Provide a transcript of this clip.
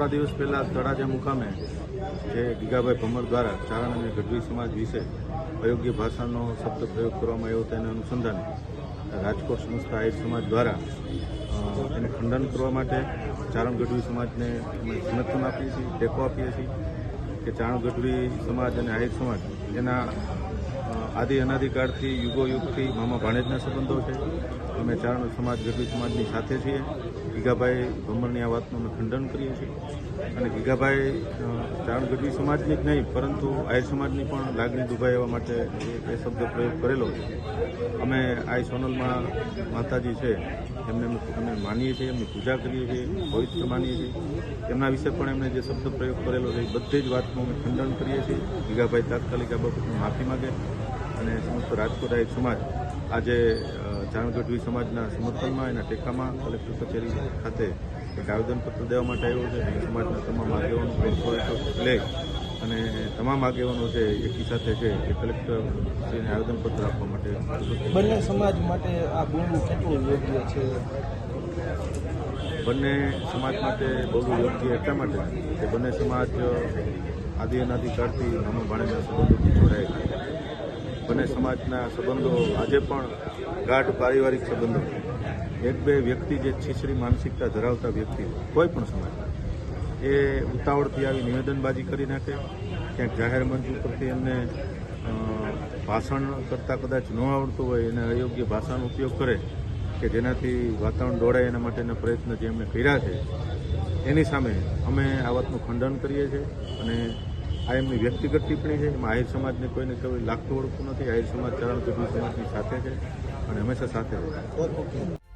થોડા દિવસ પહેલા તળાજા મુકામે જે ગીગાભાઈ ભમર દ્વારા ચારણ ગઢવી સમાજ વિશે અયોગ્ય ભાષાનો શબ્દ પ્રયોગ કરવામાં આવ્યો તેના અનુસંધાને રાજકોટ સંસ્થા આહિર સમાજ દ્વારા એને ખંડન કરવા માટે ચારણ ગઢવી સમાજને અમે સમર્થન આપીએ છીએ, ટેકો આપીએ છીએ. કે ચાણ ગઢવી સમાજ અને આહિર સમાજ, એના આદિ અનાદિકાળથી યુગો યુગથી મામા ભાણેજના સંબંધો છે. અમે ચારણ સમાજ, ગઢવી સમાજની સાથે છીએ. ગીગાભાઈ ભમરની આ વાતનું અમે ખંડન કરીએ છીએ. અને ગીગાભાઈ ચારણ ગઢવી સમાજની જ નહીં, પરંતુ આહિર સમાજની પણ લાગણી દુભાઈ માટે એ શબ્દ પ્રયોગ કરેલો છે. અમે આઈ સોનલમાં માતાજી છે. એમને અમે માનીએ છીએ, એમની પૂજા કરીએ છીએ, પવિત્ર માનીએ છીએ. એમના વિશે પણ એમણે જે શબ્દ પ્રયોગ કરેલો છે, એ બધી જ વાતનું અમે ખંડન કરીએ છીએ. ગીગાભાઈ તાત્કાલિક આ બાબતની માફી માગે અને સમસ્ત રાજકોટ આહિર સમાજ આજે અ, સમાજના સમર્થનમાં એના ટેકામાં કલેક્ટર કચેરી ખાતે એક આવેદનપત્ર દેવા માટે આવ્યો છે. સમાજના તમામ આગેવાનો લે અને તમામ આગેવાનો છે એકી સાથે છે એ કલેક્ટરશ્રીને આવેદનપત્ર આપવા માટે બંને સમાજ માટે આ બોલવું કેટલું યોગ્ય છે? બંને સમાજ માટે બોલવું યોગ્ય એટલા માટે કે બંને સમાજ આદિ અનાદિકાળથી અમે ભાણેના સંબંધોથી જોડાયેલા બંને સમાજના સંબંધો આજે પણ ગાઢ પારિવારિક સંબંધો એક બે વ્યક્તિ જે છીછરી માનસિકતા ધરાવતા વ્યક્તિ કોઈ પણ સમાજ, એ ઉતાવળથી આવી નિવેદનબાજી કરી નાખે, ક્યાંક જાહેર મંચ ઉપરથી એમને ભાષણ કરતાં કદાચ ન આવડતું હોય, એને અયોગ્ય ભાષાનો ઉપયોગ કરે કે જેનાથી વાતાવરણ દોડાય એના માટેના પ્રયત્ન જે એમણે કર્યા છે, એની સામે અમે આ વાતનું ખંડન કરીએ છીએ અને આ એમની વ્યક્તિગત ટિપ્પણી છે, એમાં આહિર સમાજને કોઈને કોઈ લાગતું ઓળખતું નથી. આહિર સમાજ ચરણ સમાજની સાથે છે અને હંમેશા સાથે રહેશે